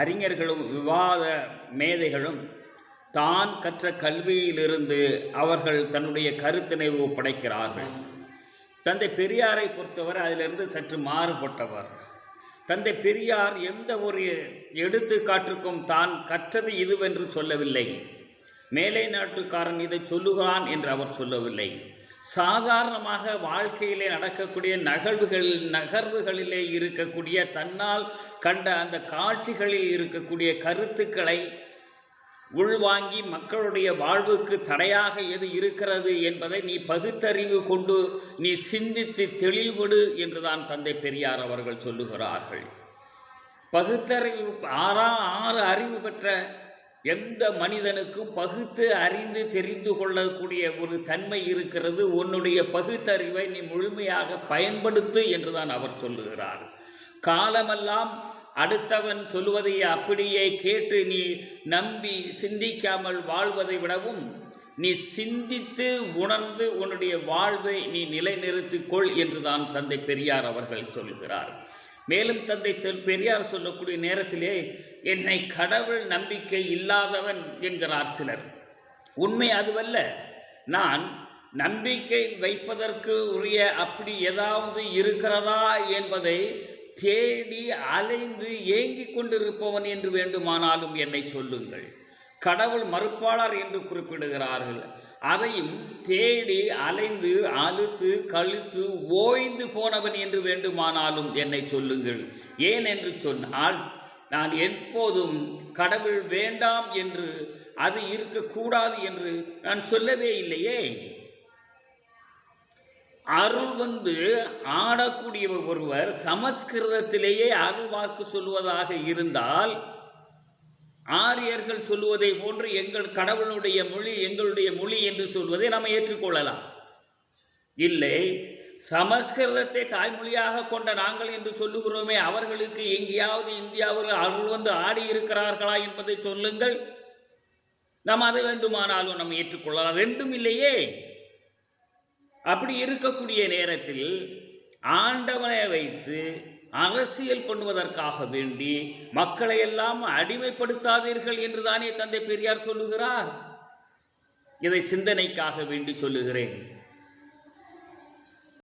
அறிஞர்களும் விவாத மேதைகளும் தான் கற்ற கல்வியிலிருந்து அவர்கள் தன்னுடைய கருத்தினை ஒப்படைக்கிறார்கள் தந்தை பெரியாரை பொறுத்தவரை அதிலிருந்து சற்று மாறுபட்டவர். தந்தை பெரியார் எந்த ஒரு எடுத்துக்காட்டுக்கும் தான் கற்றது இதுவென்று சொல்லவில்லை. மேலை நாட்டுக்காரன் இதை சொல்லுகிறான் என்று அவர் சொல்லவில்லை. சாதாரணமாக வாழ்க்கையிலே நடக்கக்கூடிய நகழ்வுகள் நகர்வுகளிலே இருக்கக்கூடிய தன்னால் கண்ட அந்த காட்சிகளில் இருக்கக்கூடிய கருத்துக்களை உள்வாங்கி மக்களுடைய வாழ்வுக்கு தடையாக எது இருக்கிறது என்பதை நீ பகுத்தறிவு கொண்டு நீ சிந்தித்து தெளிவுடு என்றுதான் தந்தை பெரியார் அவர்கள் சொல்லுகிறார்கள். பகுத்தறிவு ஆறா ஆறு அறிவு பெற்ற எந்த மனிதனுக்கும் பகுத்து அறிந்து தெரிந்து கொள்ளக்கூடிய ஒரு தன்மை இருக்கிறது. உன்னுடைய பகுத்தறிவை நீ முழுமையாக பயன்படுத்து என்றுதான் அவர் சொல்லுகிறார். காலமெல்லாம் அடுத்தவன் சொல்லுவதை அப்படியே கேட்டு நீ நம்பி சிந்திக்காமல் வாழ்வதை விடவும் நீ சிந்தித்து உணர்ந்து உன்னுடைய வாழ்வை நீ நிலைநிறுத்திக்கொள் என்றுதான் தந்தை பெரியார் அவர்கள் சொல்கிறார். மேலும் தந்தை சொல் பெரியார் சொல்லக்கூடிய நேரத்திலே என்னை கடவுள் நம்பிக்கை இல்லாதவன் என்கிறார் சிலர். உண்மை அதுவல்ல. நான் நம்பிக்கை வைப்பதற்கு உரிய அப்படி ஏதாவது இருக்கிறதா என்பதை தேடி அலைந்து ஏங்கிக் கொண்டிருப்பவன் என்று வேண்டுமானாலும் என்னை சொல்லுங்கள். கடவுள் மறுப்பாளர் என்று குறிப்பிடுகிறார்கள். அதையும் தேடி அலைந்து அழுத்து கழுத்து ஓய்ந்து போனவன் என்று வேண்டுமானாலும் என்னை சொல்லுங்கள். ஏன் என்று சொன்னால் நான் எப்போதும் கடவுள் வேண்டாம் என்று அது இருக்கக்கூடாது என்று நான் சொல்லவே இல்லையே. அருள் வந்து ஆடக்கூடிய ஒருவர் சமஸ்கிருதத்திலேயே அருள் வாக்கு சொல்வதாக இருந்தால் ஆரியர்கள் சொல்லுவதை போன்று எங்கள் கடவுளுடைய மொழி எங்களுடைய மொழி என்று சொல்வதை நாம் ஏற்றுக்கொள்ளலாம். இல்லை சமஸ்கிருதத்தை தாய்மொழியாக கொண்ட நாங்கள் என்று சொல்லுகிறோமே அவர்களுக்கு எங்கேயாவது இந்தியாவில் அருள் வந்து ஆடி இருக்கிறார்களா என்பதை சொல்லுங்கள். நாம் அதை வேண்டுமானாலும் நம்ம ஏற்றுக்கொள்ளலாம். ரெண்டும் இல்லையே அப்படி இருக்கக்கூடிய நேரத்தில் ஆண்டவனை வைத்து அரசியல் பண்ணுவதற்காக வேண்டி மக்களை எல்லாம் அடிமைப்படுத்தாதீர்கள் என்றுதானே தந்தை பெரியார் சொல்லுகிறார். இதை சிந்தனைக்காக வேண்டி சொல்லுகிறேன்.